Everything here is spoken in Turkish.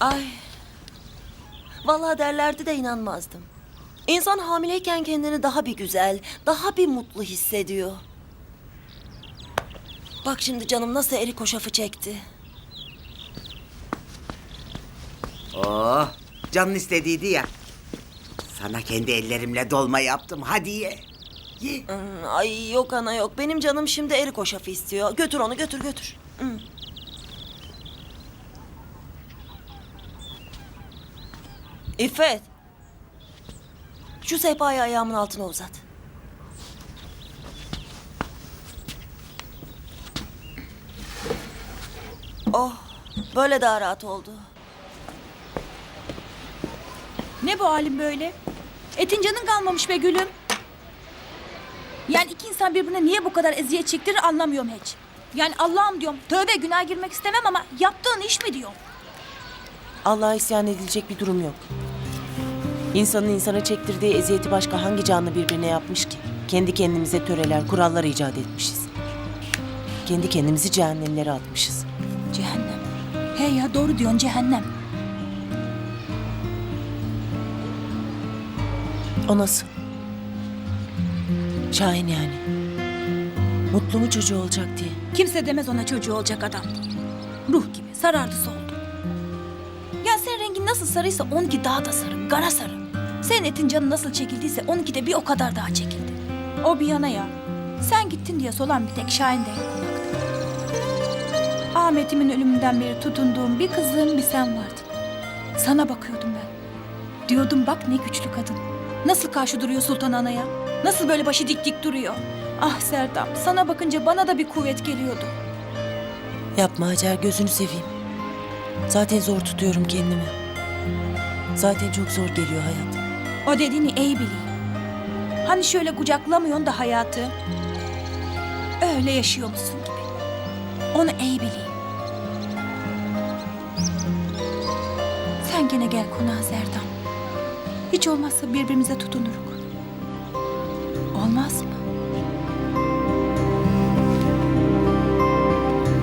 Ay. Vallahi derlerdi de inanmazdım. İnsan hamileyken kendini daha bir güzel, daha bir mutlu hissediyor. Bak şimdi canım nasıl erik hoşafı çekti. Oh, canın istediydi ya. Sana kendi ellerimle dolma yaptım. Hadi ye. Ye. Hmm, Ay yok ana yok. Benim canım şimdi erik hoşafı istiyor. Götür onu götür götür. Hmm. İffet. Şu sehpayı ayağımın altına uzat. Oh, böyle daha rahat oldu. Ne bu halin böyle? Etin canın kalmamış be gülüm. Yani iki insan birbirine niye bu kadar eziyet çektirir anlamıyorum hiç. Yani Allah'ım diyorum tövbe günah girmek istemem ama yaptığın iş mi diyorum. Allah'a isyan edilecek bir durum yok. İnsanın insana çektirdiği eziyeti başka hangi canlı birbirine yapmış ki? Kendi kendimize töreler, kurallar icat etmişiz. Kendi kendimizi cehennemlere atmışız. Cehennem. He ya doğru diyorsun cehennem. O nasıl? Şahin yani. Mutlu mu çocuğu olacak diye. Kimse demez ona çocuğu olacak adam. Ruh gibi sarardı soldu. Ya senin rengin nasıl sarıysa onunki daha da sarı, kara sarı. Senin etin canı nasıl çekildiyse onunki de bir o kadar daha çekildi. O bir yana ya. Sen gittin diye solan bir tek Şahin de. Ahmet'imin ölümünden beri tutunduğum bir kızım bir sen vardın. Sana bakıyordum ben. Diyordum bak ne güçlü kadın. Nasıl karşı duruyor Sultan Ana'ya? Nasıl böyle başı dik dik duruyor? Ah Serdam sana bakınca bana da bir kuvvet geliyordu. Yapma Hacer gözünü seveyim. Zaten zor tutuyorum kendimi. Zaten çok zor geliyor hayat. O dediğini iyi bileyim. Hani şöyle kucaklamıyorsun da hayatı. Öyle yaşıyormuşsun gibi. Onu iyi bileyim. Sen gene gel konağa Zerdam. Hiç olmazsa birbirimize tutunuruk. Olmaz mı?